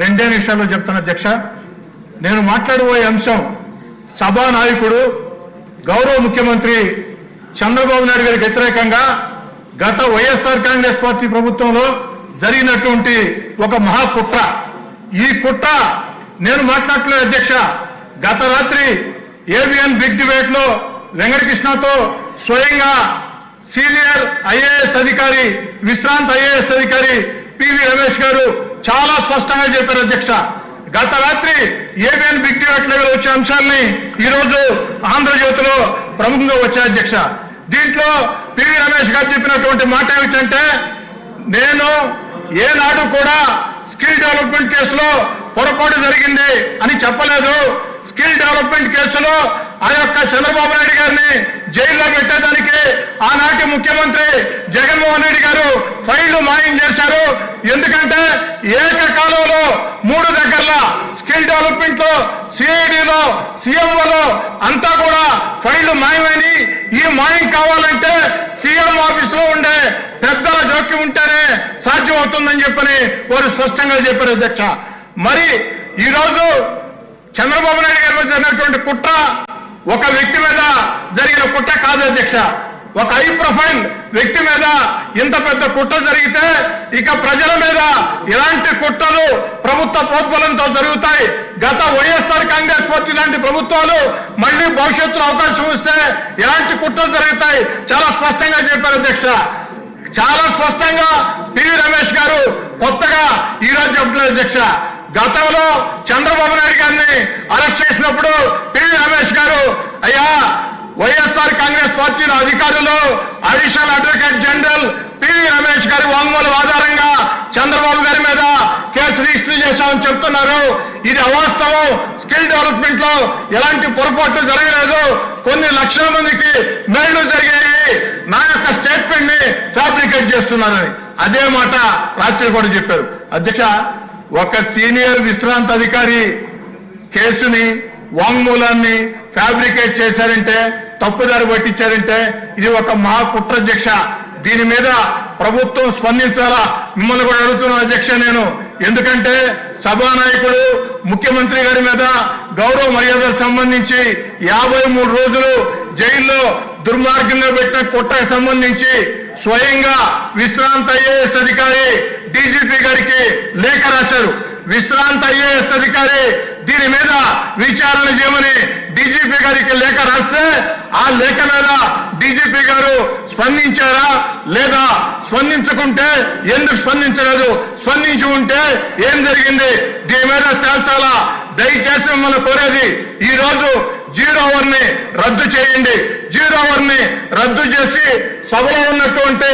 రెండే నిమిషాల్లో చెప్తాను అధ్యక్ష. నేను మాట్లాడబోయే అంశం సభా నాయకుడు గౌరవ ముఖ్యమంత్రి చంద్రబాబు నాయుడు గారికి వ్యతిరేకంగా గత వైఎస్ఆర్ కాంగ్రెస్ పార్టీ ప్రభుత్వంలో జరిగినటువంటి ఒక మహాకుట్ర. ఈ కుట్ర నేను మాట్లాడలేదు అధ్యక్ష. గత రాత్రి ఏబిఎన్ బిగ్ డిబేట్లో వెంకటకృష్ణతో స్వయంగా సీనియర్ ఐఏఎస్ అధికారి విశ్రాంత్ ఐఏఎస్ అధికారి పివి రమేష్ గారు చాలా స్పష్టంగా చెప్పారు అధ్యక్ష. గత రాత్రి ఏబిఎన్ బిగ్ డిబేట్ లెవెల్ వచ్చే అంశాలని ఈ రోజు ఆంధ్రజ్యోతిలో ప్రముఖంగా వచ్చాయి అధ్యక్ష. దీంట్లో పివి రమేష్ గారు చెప్పినటువంటి మాట ఏమిటంటే నేను ఏనాడు కూడా స్కిల్ డెవలప్మెంట్ కేసులో పొరపాటు జరిగింది అని చెప్పలేదు. స్కిల్ డెవలప్మెంట్ కేసులో ఆ యొక్క చంద్రబాబు నాయుడు గారిని జైల్లో పెట్టేదానికి ఆనాడు ముఖ్యమంత్రి జగన్మోహన్ రెడ్డి గారు ఫైళ్ళు మాయం చేశారు. ఎందుకంటే ఏకకాలంలో మూడు దగ్గరలో స్కిల్ డెవలప్మెంట్లో సిఐడిలో సీఎంఓలో అంతా కూడా ఫైళ్ళు మాయమని ఈ మాయం కావాలంటే సీఎం ఆఫీస్లో ఉండే పెద్దల జోక్యం ఉంటేనే సాధ్యం అవుతుందని చెప్పని వారు స్పష్టంగా చెప్పారు అధ్యక్ష. మరి ఈ రోజు చంద్రబాబు నాయుడు గారి మీద జరిగినటువంటి కుట్ర ఒక వ్యక్తి మీద జరిగిన కుట్ర కాదు అధ్యక్ష. ఒక హై ప్రొఫైల్ వ్యక్తి మీద ఇంత పెద్ద కుట్ర జరిగితే ఇక ప్రజల మీద ఇలాంటి కుట్రలు ప్రభుత్వ ప్రోద్బలంతో జరుగుతాయి. గత వైఎస్ఆర్ కాంగ్రెస్ పార్టీ లాంటి ప్రభుత్వాలు మళ్ళీ భవిష్యత్తులో అవకాశం ఇస్తే ఇలాంటి కుట్రలు జరుగుతాయి. చాలా స్పష్టంగా చెప్పారు అధ్యక్ష. చాలా స్పష్టంగా పివి రమేష్ గారు కొత్తగా ఈరోజు చెప్తున్నారు చెప్పలేదు అధ్యక్ష. గతంలో చంద్రబాబు నాయుడు గారిని అరెస్ట్ చేసినప్పుడు పివి రమేష్ గారు అయ్యా వైఎస్ఆర్ కాంగ్రెస్ పార్టీ అధికారులు additional advocate general PV Ramesh గారి వాంగ్మూలం ఆధారంగా చంద్రబాబు గారి మీద కేసు రిజిస్టర్ చేశామని చెప్తున్నారు. ఇది అవాస్తవం. స్కిల్ డెవలప్మెంట్లో ఎలాంటి పొరపాట్లు జరగలేదు. కొన్ని లక్షల మందికి మేళ్ళు జరిగాయి. నా యొక్క స్టేట్మెంట్ని ఫ్యాబ్రికేట్ చేస్తున్నానని అదే మాట రాత్రి కూడా చెప్పారు. అధ్యక్ష ఒక సీనియర్ విశ్రాంత అధికారి కేసుని వాంగ్మూలాన్ని ఫ్యాబ్రికేట్ చేశారంటే తప్పుదారి పట్టించారంటే ఇది ఒక మహా కుట్రధ్యక్ష. దీని మీద ప్రభుత్వం స్పందించాలా? మిమ్మల్ని కూడా అడుగుతున్నాను అధ్యక్ష నేను. ఎందుకంటే సభానాయకుడు ముఖ్యమంత్రి గారి మీద గౌరవ మర్యాదలకు సంబంధించి యాభై మూడు రోజులు జైల్లో దుర్మార్గంగా పెట్టిన కుట్రకు సంబంధించి స్వయంగా విశ్రాంత ఐఏఎస్ అధికారి డీజీపీ గారికి లేఖ రాశారు. విశ్రాంత ఐఏఎస్ అధికారి దీని మీద విచారణ చేయమని డీజీపీ గారికి లేఖ రాస్తే ఆ లేఖ మీద డీజీపీ గారు స్పందించారా లేదా స్పందించకుంటే ఎందుకు స్పందించలేదు? స్పందించి ఉంటే ఏం జరిగింది? దీని మీద తేల్చాలా? దయచేసి మిమ్మల్ని కోరేది ఈ రోజు జీరో అవర్ని రద్దు చేయండి. జీరో అవర్ని రద్దు చేసి సభలో ఉన్నటువంటి